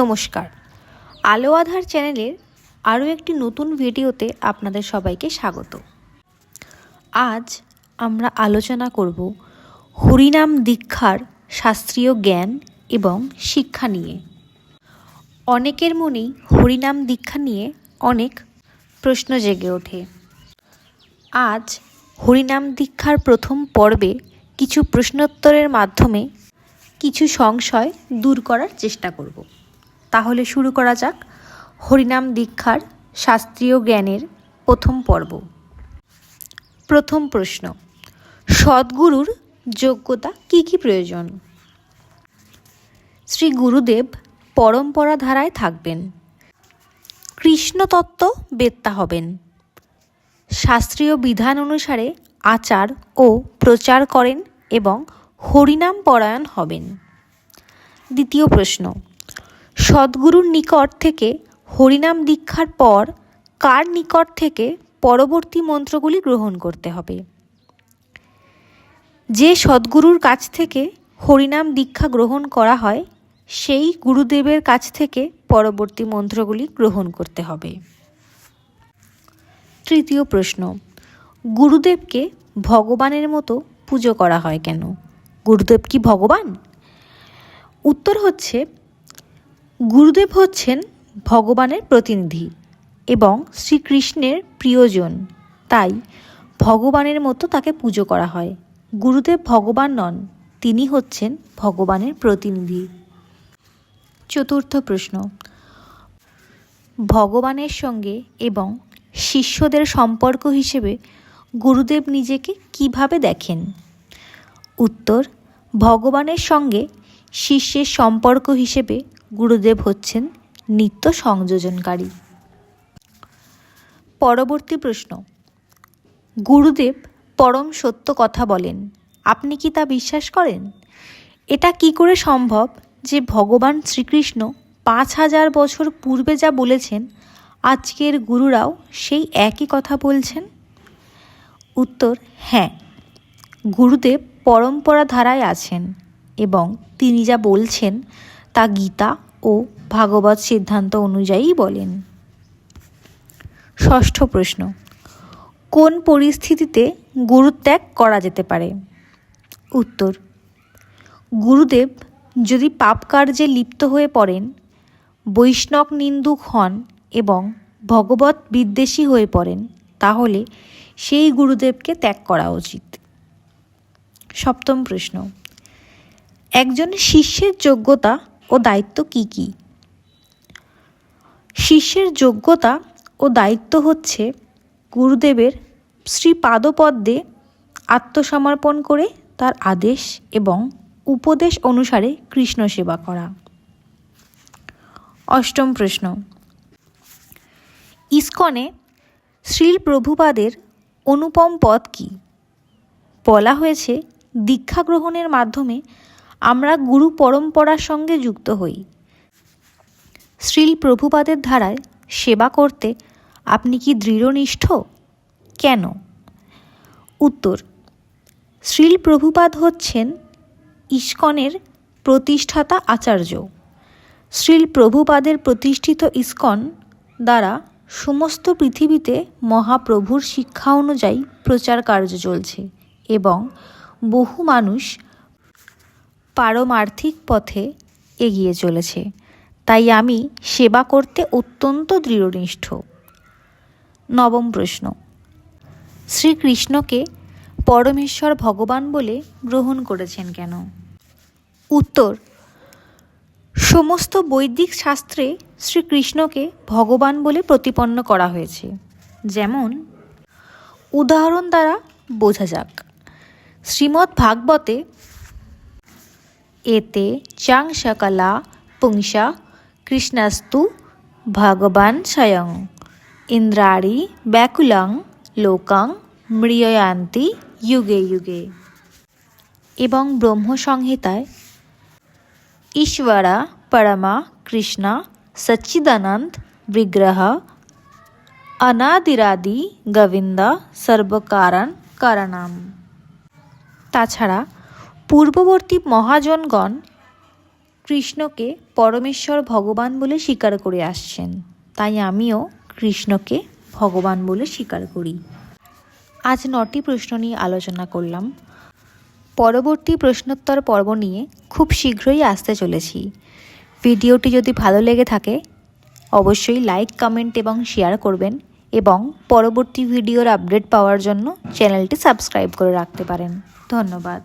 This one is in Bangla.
নমস্কার। আলো আধার চ্যানেলের আরও একটি নতুন ভিডিওতে আপনাদের সবাইকে স্বাগত। আজ আমরা আলোচনা করব হরিনাম দীক্ষার শাস্ত্রীয় জ্ঞান এবং শিক্ষা নিয়ে। অনেকের মনেই হরিনাম দীক্ষা নিয়ে অনেক প্রশ্ন জেগে ওঠে। আজ হরিনাম দীক্ষার প্রথম পর্বে কিছু প্রশ্নোত্তরের মাধ্যমে কিছু সংশয় দূর করার চেষ্টা করব। তাহলে শুরু করা যাক। হরিনাম দীক্ষার শাস্ত্রীয় জ্ঞানের প্রথম পর্ব। প্রথম প্রশ্ন, সদ্গুরুর যোগ্যতা কি কি প্রয়োজন? শ্রী গুরুদেব পরম্পরা ধারায় থাকবেন। কৃষ্ণতত্ত্ব বেত্তা হবেন। শাস্ত্রীয় বিধান অনুসারে আচার ও প্রচার করেন এবং হরিনাম পরায়ণ হবেন। দ্বিতীয় প্রশ্ন সদ্গুরুর নিকট থেকে হরিনাম দীক্ষার পর কার নিকট থেকে পরবর্তী মন্ত্রগুলি গ্রহণ করতে হবে? যে সদ্গুরুর কাছ থেকে হরিনাম দীক্ষা গ্রহণ করা হয়, সেই গুরুদেবের কাছ থেকে পরবর্তী মন্ত্রগুলি গ্রহণ করতে হবে। তৃতীয় প্রশ্ন, গুরুদেবকে ভগবানের মতো পুজো করা হয় কেন? গুরুদেব কি ভগবান? উত্তর হচ্ছে গুরুদেব হচ্ছেন ভগবানের প্রতিনিধি এবং শ্রীকৃষ্ণের প্রিয়জন। তাই ভগবানের মতো তাকে পুজো করা হয়। গুরুদেব ভগবান নন, তিনি হচ্ছেন ভগবানের প্রতিনিধি। চতুর্থ প্রশ্ন। ভগবানের সঙ্গে এবং শিষ্যদের সম্পর্ক হিসেবে গুরুদেব নিজেকে কীভাবে দেখেন? উত্তর, ভগবানের সঙ্গে শিষ্যের সম্পর্ক হিসেবে গুরুদেব হচ্ছেন নিত্য সংযোজনকারী। পরবর্তী প্রশ্ন। গুরুদেব পরম সত্য কথা বলেন। আপনি কি তা বিশ্বাস করেন? এটা কি করে সম্ভব যে ভগবান শ্রীকৃষ্ণ পাঁচ হাজার বছর পূর্বে যা বলেছেন, আজকের গুরুরাও সেই একই কথা বলছেন? উত্তর হ্যাঁ। গুরুদেব পরম্পরা ধারায় আছেন এবং তিনি যা বলছেন তা গীতা ও ভাগবত সিদ্ধান্ত অনুযায়ী বলেন। ষষ্ঠ প্রশ্ন, কোন পরিস্থিতিতে গুরুত্যাগ করা যেতে পারে? উত্তর, গুরুদেব যদি পাপ কার্যে লিপ্ত হয়ে পড়েন, বৈষ্ণব নিন্দুক হন এবং ভগবত বিদ্বেষী হয়ে পড়েন, তাহলে সেই গুরুদেবকে ত্যাগ করা উচিত। সপ্তম প্রশ্ন, একজন শিষ্যের যোগ্যতা ও দায়িত্ব কি কি? শিষ্যের যোগ্যতা ও দায়িত্ব হচ্ছে গুরুদেবের শ্রীপাদপদ্মে আত্মসমর্পণ করে তার আদেশ এবং উপদেশ অনুসারে কৃষ্ণ সেবা করা। অষ্টম প্রশ্ন। ইস্কনে শ্রীল প্রভুপাদের অনুপম পদ কি? বলা হয়েছে দীক্ষা গ্রহণের মাধ্যমে আমরা গুরু পরম্পরার সঙ্গে যুক্ত হই। শ্রীল প্রভুপাদের ধারায় সেবা করতে আপনি কি দৃঢ়নিষ্ঠ? কেন? উত্তর, শ্রীল প্রভুপাদ হচ্ছেন ইস্কনের প্রতিষ্ঠাতা আচার্য। শ্রীল প্রভুপাদের প্রতিষ্ঠিত ইস্কন দ্বারা সমস্ত পৃথিবীতে মহাপ্রভুর শিক্ষা অনুযায়ী প্রচার কার্য চলছে এবং বহু মানুষ পারমার্থিক পথে এগিয়ে চলেছে। তাই আমি সেবা করতে অত্যন্ত দৃঢ়নিষ্ঠ। নবম প্রশ্ন। শ্রীকৃষ্ণকে পরমেশ্বর ভগবান বলে গ্রহণ করেছেন কেন? উত্তর, সমস্ত বৈদিক শাস্ত্রে শ্রীকৃষ্ণকে ভগবান বলে প্রতিপন্ন করা হয়েছে। যেমন, উদাহরণ দ্বারা বোঝা যাক। শ্রীমদ্ ভাগবতে এতে চাং সকলা পুংসা কৃষ্ণস্তু ভগবান স্বয়ং ইন্দ্রাড়ি ব্যাকুলং লোকাং মৃয়য়ান্তি যুগে যুগে এবং ব্রহ্মসংহিতায় ঈশ্বরা পরমা কৃষ্ণা সচ্চিদানন্দ বিগ্রহ অনাদিরাদি গোবিন্দা সর্বকারণ কারণাম তাছাড়া পূর্ববর্তী মহাজনগণ কৃষ্ণকে পরমেশ্বর ভগবান বলে স্বীকার করে আসছেন। তাই আমিও কৃষ্ণকে ভগবান বলে স্বীকার করি। আজ নটি প্রশ্ন নিয়ে আলোচনা করলাম। পরবর্তী প্রশ্নোত্তর পর্ব নিয়ে খুব শীঘ্রই আসতে চলেছি। ভিডিওটি যদি ভালো লেগে থাকে, অবশ্যই লাইক, কমেন্ট এবং শেয়ার করবেন এবং পরবর্তী ভিডিওর আপডেট পাওয়ার জন্য চ্যানেলটি সাবস্ক্রাইব করে রাখতে পারেন। ধন্যবাদ।